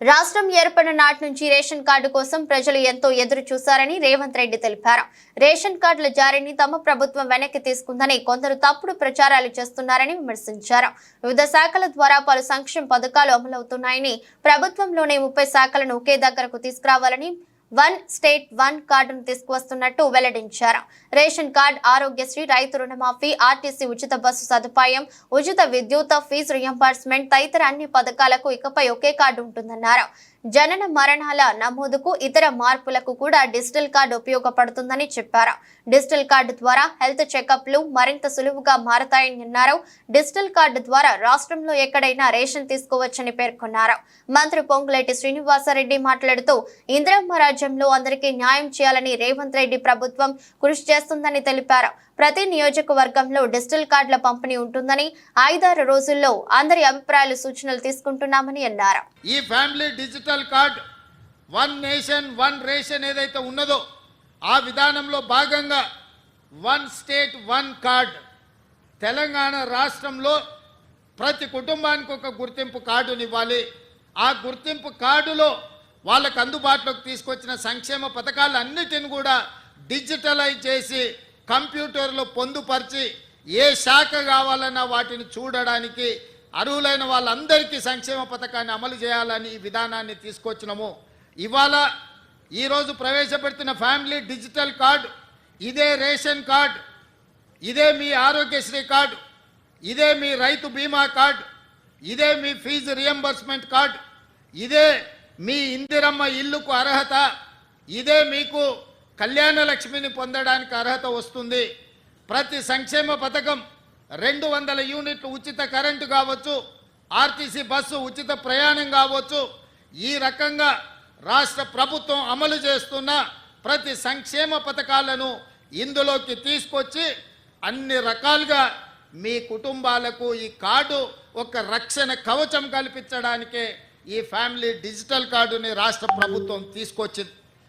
రాష్ట్రం ఏర్పడిన నాటి నుంచి రేషన్ కార్డు కోసం ప్రజలు ఎంతో ఎదురు చూశారని రేవంత్ రెడ్డి తెలిపారు. రేషన్ కార్డుల జారీని తమ ప్రభుత్వం వెనక్కి తీసుకుందని కొందరు తప్పుడు ప్రచారాలు చేస్తున్నారని విమర్శించారు. వివిధ శాఖల ద్వారా పలు సంక్షేమ పథకాలు అమలవుతున్నాయని ప్రభుత్వంలోనే ముప్పై శాఖలను ఒకే దగ్గరకు తీసుకురావాలని వన్ స్టేట్ వన్ కార్డును తీసుకువస్తున్నట్టు వెల్లడించారు. రేషన్ కార్డు ఆరోగ్యశ్రీ రైతు రుణమాఫీ ఆర్టీసీ ఉచిత బస్సు సదుపాయం ఉచిత విద్యుత్ ఫీజు రియంబర్స్మెంట్ తదితర అన్ని పథకాలకు ఇకపై ఒకే కార్డు ఉంటుందన్నారు. జనన మరణాల నమోదుకు ఇతర మార్పులకు కూడా డిజిటల్ కార్డు ఉపయోగపడుతుందని చెప్పారు. డిజిటల్ కార్డు ద్వారా హెల్త్ చెకప్లు మరింత సులువుగా మారతాయని అన్నారు. డిజిటల్ కార్డు ద్వారా రాష్ట్రంలో ఎక్కడైనా రేషన్ తీసుకోవచ్చని పేర్కొన్నారు. మంత్రి పొంగులేటి శ్రీనివాసరెడ్డి మాట్లాడుతూ ఇందిరమ్మ రాజ్యంలో అందరికీ న్యాయం చేయాలని రేవంత్ రెడ్డి ప్రభుత్వం కృషి చేస్తుందని తెలిపారు. ప్రతి నియోజకవర్గంలో డిజిటల్ కార్డుల పంపిణీ ఉంటుందని ఐదారు రోజుల్లో అందరి అభిప్రాయాలు సూచనలు తీసుకుంటున్నామని అన్నారు. ఈ family digital card one nation one ration ఏదైతే ఉన్నదో ఆ విధానంలో భాగంగా one state one card. Telangana రాష్ట్రంలో ప్రతి కుటుంబానికి ఒక గుర్తింపు కార్డునివ్వాలి ఆ గుర్తింపు కార్డులో వాళ్ళకు అందుబాటులోకి తీసుకొచ్చిన సంక్షేమ పథకాలు అన్నిటిని కూడా డిజిటలైజ్ చేసి కంప్యూటర్లో పొందుపరిచి ఏ శాఖ కావాలన్నా వాటిని చూడడానికి అర్హులైన వాళ్ళందరికీ సంక్షేమ పథకాన్ని అమలు చేయాలని ఈ విధానాన్ని తీసుకొచ్చినాము. ఇవాళ ఈరోజు ప్రవేశపెడుతున్న ఫ్యామిలీ డిజిటల్ కార్డు ఇదే రేషన్ కార్డు ఇదే మీ ఆరోగ్యశ్రీ కార్డు ఇదే మీ రైతు బీమా కార్డు ఇదే మీ ఫీజు రియంబర్స్మెంట్ కార్డు ఇదే మీ ఇందిరమ్మ ఇల్లుకు అర్హత ఇదే మీకు కళ్యాణ లక్ష్మిని పొందడానికి అర్హత వస్తుంది. ప్రతి సంక్షేమ పథకం రెండు వందల యూనిట్లు ఉచిత కరెంటు కావచ్చు ఆర్టీసీ బస్సు ఉచిత ప్రయాణం కావచ్చు. ఈ రకంగా రాష్ట్ర ప్రభుత్వం అమలు చేస్తున్న ప్రతి సంక్షేమ పథకాలను ఇందులోకి తీసుకొచ్చి అన్ని రకాలుగా మీ కుటుంబాలకు ఈ కార్డు ఒక రక్షణ కవచం కల్పించడానికే ఈ ఫ్యామిలీ డిజిటల్ కార్డుని రాష్ట్ర ప్రభుత్వం తీసుకొచ్చింది.